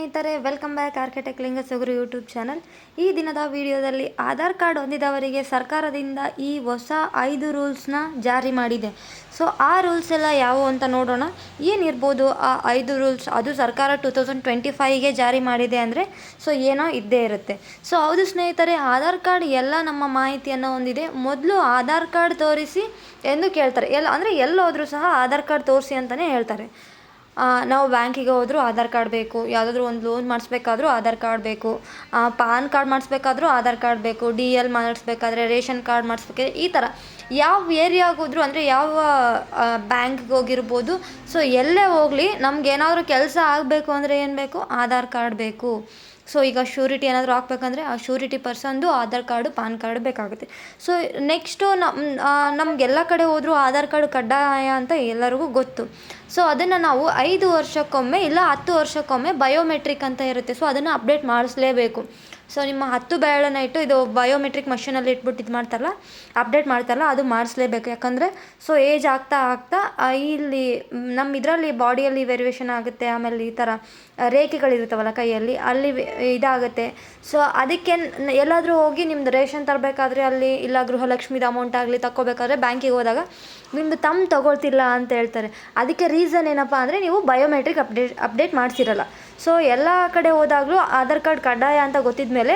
ಸ್ನೇಹಿತರೆ welcome back architect Lingasaguru YouTube channel ಈ ದಿನದ ವಿಡಿಯೋದಲ್ಲಿ ಆಧಾರ್ ಕಾರ್ಡ್ ಹೊಂದಿದವರಿಗೆ ಸರ್ಕಾರದಿಂದ ಈ ಹೊಸ ಐದು ರೂಲ್ಸ್ನ ಜಾರಿ ಮಾಡಿದೆ. ಸೊ ಆ ರೂಲ್ಸ್ ಎಲ್ಲ ಯಾವುವು ಅಂತ ನೋಡೋಣ. ಏನಿರ್ಬೋದು ಆ ಐದು ರೂಲ್ಸ್ ಅದು ಸರ್ಕಾರ ಟೂ ತೌಸಂಡ್ ಟ್ವೆಂಟಿ ಫೈವ್ಗೆ ಜಾರಿ ಮಾಡಿದೆ ಅಂದರೆ ಸೊ ಏನೋ ಇದ್ದೇ ಇರುತ್ತೆ. ಸೊ ಹೌದು ಸ್ನೇಹಿತರೆ, ಆಧಾರ್ ಕಾರ್ಡ್ ಎಲ್ಲ ನಮ್ಮ ಮಾಹಿತಿಯನ್ನು ಹೊಂದಿದೆ. ಮೊದಲು ಆಧಾರ್ ಕಾರ್ಡ್ ತೋರಿಸಿ ಎಂದು ಕೇಳ್ತಾರೆ. ಎಲ್ಲ ಅಂದರೆ ಎಲ್ಲೋದ್ರೂ ಸಹ ಆಧಾರ್ ಕಾರ್ಡ್ ತೋರಿಸಿ ಅಂತಲೇ ಹೇಳ್ತಾರೆ. ನಾವು ಬ್ಯಾಂಕಿಗೆ ಹೋದರೂ ಆಧಾರ್ ಕಾರ್ಡ್ ಬೇಕು. ಯಾವುದಾದ್ರೂ ಒಂದು ಲೋನ್ ಮಾಡಿಸ್ಬೇಕಾದ್ರೂ ಆಧಾರ್ ಕಾರ್ಡ್ ಬೇಕು. ಪಾನ್ ಕಾರ್ಡ್ ಮಾಡಿಸ್ಬೇಕಾದ್ರೂ ಆಧಾರ್ ಕಾರ್ಡ್ ಬೇಕು. ಡಿ ಎಲ್ ಮಾಡಿಸ್ಬೇಕಾದ್ರೆ ರೇಷನ್ ಕಾರ್ಡ್ ಮಾಡಿಸ್ಬೇಕಾದ್ರೆ ಈ ಥರ ಯಾವ ಏರಿಯಾಗೆ ಹೋದ್ರು ಅಂದರೆ ಯಾವ ಬ್ಯಾಂಕ್ಗೆ ಹೋಗಿರ್ಬೋದು. ಸೊ, ಎಲ್ಲೇ ಹೋಗಲಿ ನಮ್ಗೆ ಏನಾದರೂ ಕೆಲಸ ಆಗಬೇಕು ಅಂದರೆ ಏನು ಬೇಕು? ಆಧಾರ್ ಕಾರ್ಡ್ ಬೇಕು. ಸೊ ಈಗ ಶ್ಯೂರಿಟಿ ಏನಾದರೂ ಹಾಕ್ಬೇಕಂದ್ರೆ ಆ ಶ್ಯೂರಿಟಿ ಪರ್ಸನ್ದು ಆಧಾರ್ ಕಾರ್ಡು, ಪಾನ್ ಕಾರ್ಡ್ ಬೇಕಾಗುತ್ತೆ. ಸೊ ನೆಕ್ಸ್ಟು ನಮ್ಮ ನಮಗೆಲ್ಲ ಕಡೆ ಹೋದರೂ ಆಧಾರ್ ಕಾರ್ಡ್ ಕಡ್ಡಾಯ ಅಂತ ಎಲ್ಲರಿಗೂ ಗೊತ್ತು. ಸೊ ಅದನ್ನು ನಾವು ಐದು ವರ್ಷಕ್ಕೊಮ್ಮೆ ಇಲ್ಲ ಹತ್ತು ವರ್ಷಕ್ಕೊಮ್ಮೆ ಬಯೋಮೆಟ್ರಿಕ್ ಅಂತ ಇರುತ್ತೆ. ಸೊ ಅದನ್ನು ಅಪ್ಡೇಟ್ ಮಾಡಿಸ್ಲೇಬೇಕು. ಸೊ ನಿಮ್ಮ ಹತ್ತು ಬೆರಳನ್ನ ಇಟ್ಟು ಇದು ಬಯೋಮೆಟ್ರಿಕ್ ಮಷೀನಲ್ಲಿ ಇಟ್ಬಿಟ್ಟು ಇದು ಮಾಡ್ತಾರಲ್ಲ ಅಪ್ಡೇಟ್ ಮಾಡ್ತಾರಲ್ಲ, ಅದು ಮಾಡಿಸ್ಲೇಬೇಕು. ಯಾಕಂದರೆ ಸೊ ಏಜ್ ಆಗ್ತಾ ಆಗ್ತಾ ಇಲ್ಲಿ ನಮ್ಮ ಇದರಲ್ಲಿ ಬಾಡಿಯಲ್ಲಿ ವೆರಿವೇಷನ್ ಆಗುತ್ತೆ, ಆಮೇಲೆ ಈ ಥರ ರೇಖೆಗಳಿರುತ್ತವಲ್ಲ ಕೈಯಲ್ಲಿ, ಅಲ್ಲಿ ಇದಾಗುತ್ತೆ. ಸೊ ಅದಕ್ಕೆ ಎಲ್ಲಾದರೂ ಹೋಗಿ ನಿಮ್ಮದು ರೇಷನ್ ತರಬೇಕಾದ್ರೆ ಅಲ್ಲಿ, ಇಲ್ಲ ಗೃಹಲಕ್ಷ್ಮಿದು ಅಮೌಂಟ್ ಆಗಲಿ ತಗೋಬೇಕಾದ್ರೆ ಬ್ಯಾಂಕಿಗೆ ಹೋದಾಗ ನಿಮ್ಮದು ತಮ್ಮ ತಗೊಳ್ತಿಲ್ಲ ಅಂತ ಹೇಳ್ತಾರೆ. ಅದಕ್ಕೆ ರೀಸನ್ ಏನಪ್ಪ ಅಂದರೆ ನೀವು ಬಯೋಮೆಟ್ರಿಕ್ ಅಪ್ಡೇಟ್ ಅಪ್ಡೇಟ್ ಮಾಡಿಸಿರಲ್ಲ. ಸೊ ಎಲ್ಲ ಕಡೆ ಹೋದಾಗಲೂ ಆಧಾರ್ ಕಾರ್ಡ್ ಕಡ್ಡಾಯ ಅಂತ ಗೊತ್ತಿದ್ದ ಮೇಲೆ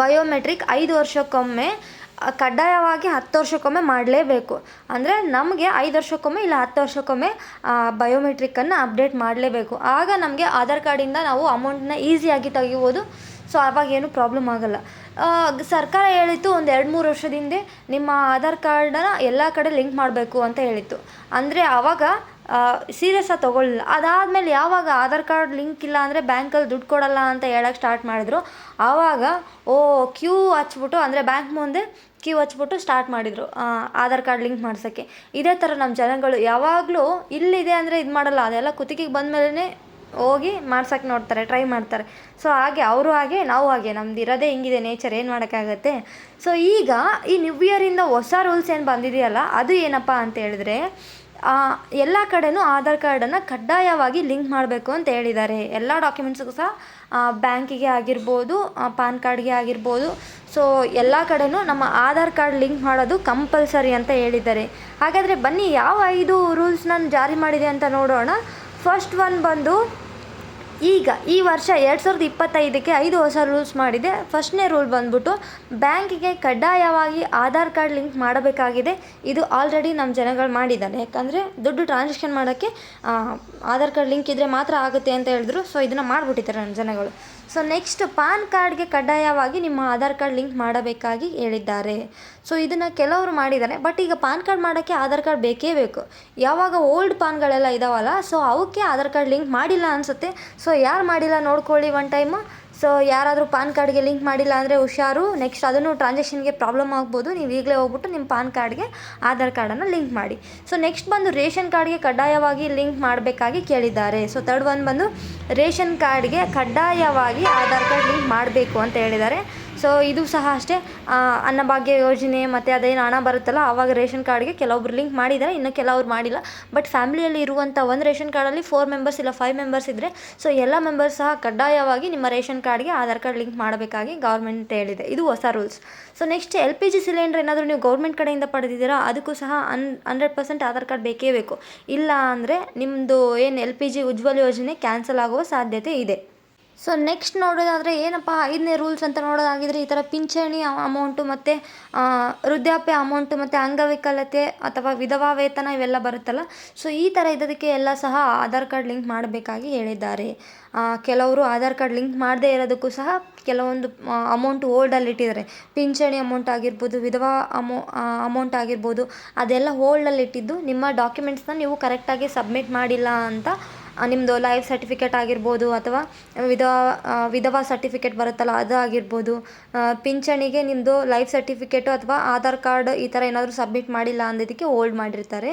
ಬಯೋಮೆಟ್ರಿಕ್ ಐದು ವರ್ಷಕ್ಕೊಮ್ಮೆ ಕಡ್ಡಾಯವಾಗಿ ಹತ್ತು ವರ್ಷಕ್ಕೊಮ್ಮೆ ಮಾಡಲೇಬೇಕು. ಅಂದರೆ ನಮಗೆ ಐದು ವರ್ಷಕ್ಕೊಮ್ಮೆ ಇಲ್ಲ ಹತ್ತು ವರ್ಷಕ್ಕೊಮ್ಮೆ ಬಯೋಮೆಟ್ರಿಕ್ಕನ್ನು ಅಪ್ಡೇಟ್ ಮಾಡಲೇಬೇಕು. ಆಗ ನಮಗೆ ಆಧಾರ್ ಕಾರ್ಡಿಂದ ನಾವು ಅಮೌಂಟನ್ನ ಈಸಿಯಾಗಿ ತೆಗಿಬೋದು. ಸೊ ಆವಾಗ ಏನು ಪ್ರಾಬ್ಲಮ್ ಆಗಲ್ಲ. ಸರ್ಕಾರ ಹೇಳಿತ್ತು ಒಂದು ಎರಡು ಮೂರು ವರ್ಷದ ಹಿಂದೆ ನಿಮ್ಮ ಆಧಾರ್ ಕಾರ್ಡನ್ನ ಎಲ್ಲ ಕಡೆ ಲಿಂಕ್ ಮಾಡಬೇಕು ಅಂತ ಹೇಳಿತ್ತು. ಅಂದರೆ ಆವಾಗ ಸೀರಿಯಸ್ ಆಗಿ ತೊಗೊಳ್ಳಿಲ್ಲ ಅದಾದಮೇಲೆ ಯಾವಾಗ ಆಧಾರ್ ಕಾರ್ಡ್ ಲಿಂಕ್ ಇಲ್ಲ ಅಂದರೆ ಬ್ಯಾಂಕಲ್ಲಿ ದುಡ್ಡು ಕೊಡಲ್ಲ ಅಂತ ಹೇಳಕ್ಕೆ ಸ್ಟಾರ್ಟ್ ಮಾಡಿದ್ರು. ಆವಾಗ, ಓ, ಕ್ಯೂ ಹಚ್ಬಿಟ್ಟು, ಅಂದರೆ ಬ್ಯಾಂಕ್ ಮುಂದೆ ಕ್ಯೂ ಹಚ್ಬಿಟ್ಟು ಸ್ಟಾರ್ಟ್ ಮಾಡಿದರು ಆಧಾರ್ ಕಾರ್ಡ್ ಲಿಂಕ್ ಮಾಡ್ಸೋಕ್ಕೆ. ಇದೇ ಥರ ನಮ್ಮ ಜನಗಳು ಯಾವಾಗಲೂ ಇಲ್ಲಿದೆ ಅಂದರೆ ಇದು ಮಾಡಲ್ಲ. ಅದೆಲ್ಲ ಕುತ್ತಿಗೆಗೆ ಬಂದ ಮೇಲೇ ಹೋಗಿ ಮಾಡ್ಸೋಕ್ಕೆ ನೋಡ್ತಾರೆ, ಟ್ರೈ ಮಾಡ್ತಾರೆ. ಸೊ, ಹಾಗೆ ಅವರು ಹಾಗೆ, ನಾವು ಹಾಗೆ. ನಮ್ದು ಇರೋದೇ ಹಿಂಗಿದೆ, ನೇಚರ್, ಏನು ಮಾಡೋಕ್ಕಾಗತ್ತೆ? ಸೊ, ಈಗ ಈ ನ್ಯೂ ಇಯರಿಂದ ಹೊಸ ರೂಲ್ಸ್ ಏನು ಬಂದಿದೆಯಲ್ಲ, ಅದು ಏನಪ್ಪ ಅಂತ ಹೇಳಿದ್ರೆ ಎಲ್ಲ ಕಡೆಯೂ ಆಧಾರ್ ಕಾರ್ಡನ್ನು ಕಡ್ಡಾಯವಾಗಿ ಲಿಂಕ್ ಮಾಡಬೇಕು ಅಂತ ಹೇಳಿದ್ದಾರೆ. ಎಲ್ಲ ಡಾಕ್ಯುಮೆಂಟ್ಸ್ಗೂ ಸಹ ಬ್ಯಾಂಕಿಗೆ ಆಗಿರ್ಬೋದು ಪಾನ್ ಕಾರ್ಡ್ಗೆ ಆಗಿರ್ಬೋದು. ಸೊ ಎಲ್ಲ ಕಡೆಯೂ ನಮ್ಮ ಆಧಾರ್ ಕಾರ್ಡ್ ಲಿಂಕ್ ಮಾಡೋದು ಕಂಪಲ್ಸರಿ ಅಂತ ಹೇಳಿದ್ದಾರೆ. ಹಾಗಾದರೆ ಬನ್ನಿ, ಯಾವ ಐದು ರೂಲ್ಸ್ ನಾನು ಜಾರಿ ಮಾಡಿದೆ ಅಂತ ನೋಡೋಣ. ಫಸ್ಟ್ ಒನ್ ಬಂದು ಈಗ ಈ ವರ್ಷ ಎರಡು ಸಾವಿರದ ಇಪ್ಪತ್ತೈದಕ್ಕೆ ಐದು ಹೊಸ ರೂಲ್ಸ್ ಮಾಡಿದೆ. ಫಸ್ಟ್ನೇ ರೂಲ್ ಬಂದ್ಬಿಟ್ಟು ಬ್ಯಾಂಕಿಗೆ ಕಡ್ಡಾಯವಾಗಿ ಆಧಾರ್ ಕಾರ್ಡ್ ಲಿಂಕ್ ಮಾಡಬೇಕಾಗಿದೆ. ಇದು ಆಲ್ರೆಡಿ ನಮ್ಮ ಜನಗಳು ಮಾಡಿದ್ದಾರೆ. ಯಾಕಂದರೆ ದುಡ್ಡು ಟ್ರಾನ್ಸಾಕ್ಷನ್ ಮಾಡೋಕ್ಕೆ ಆಧಾರ್ ಕಾರ್ಡ್ ಲಿಂಕ್ ಇದ್ದರೆ ಮಾತ್ರ ಆಗುತ್ತೆ ಅಂತ ಹೇಳಿದ್ರು. ಸೊ ಇದನ್ನು ಮಾಡಿಬಿಟ್ಟಿದ್ದಾರೆ ನಮ್ಮ ಜನಗಳು. ಸೊ ನೆಕ್ಸ್ಟ್ ಪಾನ್ ಕಾರ್ಡ್ಗೆ ಕಡ್ಡಾಯವಾಗಿ ನಿಮ್ಮ ಆಧಾರ್ ಕಾರ್ಡ್ ಲಿಂಕ್ ಮಾಡಬೇಕಾಗಿ ಹೇಳಿದ್ದಾರೆ. ಸೊ ಇದನ್ನು ಕೆಲವರು ಮಾಡಿದ್ದಾರೆ. ಬಟ್ ಈಗ ಪಾನ್ ಕಾರ್ಡ್ ಮಾಡೋಕ್ಕೆ ಆಧಾರ್ ಕಾರ್ಡ್ ಬೇಕೇ ಬೇಕು. ಯಾವಾಗ ಓಲ್ಡ್ ಪಾನ್ಗಳೆಲ್ಲ ಇದಾವಲ್ಲ, ಸೊ ಅವಕ್ಕೆ ಆಧಾರ್ ಕಾರ್ಡ್ ಲಿಂಕ್ ಮಾಡಿಲ್ಲ ಅನಿಸುತ್ತೆ. ಸೊ ಯಾರು ಮಾಡಿಲ್ಲ ನೋಡ್ಕೊಳ್ಳಿ ಒನ್ ಟೈಮು ಸೊ ಯಾರಾದರೂ ಪಾನ್ ಕಾರ್ಡ್ಗೆ ಲಿಂಕ್ ಮಾಡಿಲ್ಲ ಅಂದರೆ ಹುಷಾರು. ನೆಕ್ಸ್ಟ್ ಅದನ್ನು ಟ್ರಾನ್ಸಾಕ್ಷನ್ಗೆ ಪ್ರಾಬ್ಲಮ್ ಆಗ್ಬೋದು. ನೀವು ಈಗಲೇ ಹೋಗ್ಬಿಟ್ಟು ನಿಮ್ಮ ಪಾನ್ ಕಾರ್ಡ್ಗೆ ಆಧಾರ್ ಕಾರ್ಡನ್ನು ಲಿಂಕ್ ಮಾಡಿ. ಸೊ ನೆಕ್ಸ್ಟ್ ಬಂದು ರೇಷನ್ ಕಾರ್ಡ್ಗೆ ಕಡ್ಡಾಯವಾಗಿ ಲಿಂಕ್ ಮಾಡಬೇಕಾಗಿ ಕೇಳಿದ್ದಾರೆ. ಸೊ ತರ್ಡ್ ಒನ್ ಬಂದು ರೇಷನ್ ಕಾರ್ಡ್ಗೆ ಕಡ್ಡಾಯವಾಗಿ ಆಧಾರ್ ಕಾರ್ಡ್ ಲಿಂಕ್ ಮಾಡಬೇಕು ಅಂತ ಹೇಳಿದ್ದಾರೆ. ಸೊ ಇದು ಸಹ ಅಷ್ಟೇ. ಅನ್ನಭಾಗ್ಯ ಯೋಜನೆ ಮತ್ತು ಅದೇನು ಹಣ ಬರುತ್ತಲ್ಲ ಆವಾಗ ರೇಷನ್ ಕಾರ್ಡ್ಗೆ ಕೆಲವೊಬ್ರು ಲಿಂಕ್ ಮಾಡಿದ್ದಾರೆ ಇನ್ನು ಕೆಲವ್ರು ಮಾಡಿಲ್ಲ. ಬಟ್ ಫ್ಯಾಮಿಲಿಯಲ್ಲಿ ಇರುವಂಥ ಒಂದು ರೇಷನ್ ಕಾರ್ಡಲ್ಲಿ ಫೋರ್ ಮೆಂಬರ್ಸ್ ಇಲ್ಲ ಫೈವ್ ಮೆಂಬರ್ಸ್ ಇದ್ದರೆ ಸೊ ಎಲ್ಲ ಮೆಂಬರ್ಸ್ ಸಹ ಕಡ್ಡಾಯವಾಗಿ ನಿಮ್ಮ ರೇಷನ್ ಕಾರ್ಡ್ಗೆ ಆಧಾರ್ ಕಾರ್ಡ್ ಲಿಂಕ್ ಮಾಡಬೇಕಾಗಿ ಗೌರ್ಮೆಂಟ್ ಹೇಳಿದೆ. ಇದು ಹೊಸ rules so next L P G cylinder ಏನಾದರೂ ನೀವು ಗೌರ್ಮೆಂಟ್ ಕಡೆಯಿಂದ ಪಡೆದಿದ್ದೀರಾ, ಅದಕ್ಕೂ ಸಹ one hundred percent Aadhaar card ಬೇಕೇ ಬೇಕು. ಇಲ್ಲ ಅಂದರೆ ನಿಮ್ಮದು ಏನು ಎಲ್ ಪಿ ಜಿ ಉಜ್ವಲ್ ಯೋಜನೆ ಕ್ಯಾನ್ಸಲ್ ಆಗುವ ಸಾಧ್ಯತೆ ಇದೆ. ಸೊ ನೆಕ್ಸ್ಟ್ ನೋಡೋದಾದರೆ ಏನಪ್ಪ, ಐದನೇ ರೂಲ್ಸ್ ಅಂತ ನೋಡೋದಾಗಿದ್ರೆ ಈ ಥರ ಪಿಂಚಣಿ ಅಮೌಂಟು ಮತ್ತು ವೃದ್ಧಾಪ್ಯ ಅಮೌಂಟು ಮತ್ತು ಅಂಗವಿಕಲತೆ ಅಥವಾ ವಿಧವಾ ವೇತನ ಇವೆಲ್ಲ ಬರುತ್ತಲ್ಲ. ಸೊ ಈ ಥರ ಇದ್ದದಕ್ಕೆ ಎಲ್ಲ ಸಹ ಆಧಾರ್ ಕಾರ್ಡ್ ಲಿಂಕ್ ಮಾಡಬೇಕಾಗಿ ಹೇಳಿದ್ದಾರೆ. ಕೆಲವರು ಆಧಾರ್ ಕಾರ್ಡ್ ಲಿಂಕ್ ಮಾಡದೇ ಇರೋದಕ್ಕೂ ಸಹ ಕೆಲವೊಂದು ಅಮೌಂಟ್ ಹೋಲ್ಡಲ್ಲಿ ಇಟ್ಟಿದ್ದಾರೆ. ಪಿಂಚಣಿ ಅಮೌಂಟ್ ಆಗಿರ್ಬೋದು, ವಿಧವಾ ಅಮೌ ಅಮೌಂಟ್ ಆಗಿರ್ಬೋದು, ಅದೆಲ್ಲ ಹೋಲ್ಡಲ್ಲಿ ಇಟ್ಟಿದ್ದು ನಿಮ್ಮ ಡಾಕ್ಯುಮೆಂಟ್ಸ್ನ ನೀವು ಕರೆಕ್ಟಾಗಿ ಸಬ್ಮಿಟ್ ಮಾಡಿಲ್ಲ ಅಂತ ನಿಮ್ಮದು ಲೈಫ್ ಸರ್ಟಿಫಿಕೇಟ್ ಆಗಿರ್ಬೋದು ಅಥವಾ ವಿಧವಾ ವಿಧವಾ ಸರ್ಟಿಫಿಕೇಟ್ ಬರುತ್ತಲ್ಲ, ಅದು ಆಗಿರ್ಬೋದು. ಪಿಂಚಣಿಗೆ ನಿಮ್ಮದು ಲೈಫ್ ಸರ್ಟಿಫಿಕೇಟು ಅಥವಾ ಆಧಾರ್ ಕಾರ್ಡ್ ಈ ಥರ ಏನಾದರೂ ಸಬ್ಮಿಟ್ ಮಾಡಿಲ್ಲ ಅಂದಿದ್ದಕ್ಕೆ ಹೋಲ್ಡ್ ಮಾಡಿರ್ತಾರೆ.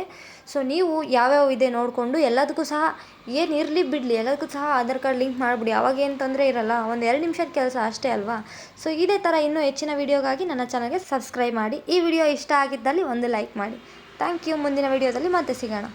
ಸೊ ನೀವು ಯಾವ್ಯಾವ ಇದೆ ನೋಡಿಕೊಂಡು ಎಲ್ಲದಕ್ಕೂ ಸಹ ಏನು ಇರಲಿ ಬಿಡಲಿ, ಎಲ್ಲದಕ್ಕೂ ಸಹ ಆಧಾರ್ ಕಾರ್ಡ್ ಲಿಂಕ್ ಮಾಡಿಬಿಡಿ. ಅವಾಗ ಏನು ತೊಂದರೆ ಇರಲ್ಲ, ಒಂದು ಎರಡು ನಿಮಿಷದ ಕೆಲಸ ಅಷ್ಟೇ ಅಲ್ವಾ? ಸೊ ಇದೇ ಥರ ಇನ್ನೂ ಹೆಚ್ಚಿನ ವೀಡಿಯೋಗಾಗಿ ನನ್ನ ಚಾನಲ್ಗೆ ಸಬ್ಸ್ಕ್ರೈಬ್ ಮಾಡಿ. ಈ ವಿಡಿಯೋ ಇಷ್ಟ ಆಗಿದ್ದಲ್ಲಿ ಒಂದು ಲೈಕ್ ಮಾಡಿ. ಥ್ಯಾಂಕ್ ಯು ಮುಂದಿನ ವೀಡಿಯೋದಲ್ಲಿ ಮತ್ತೆ ಸಿಗೋಣ.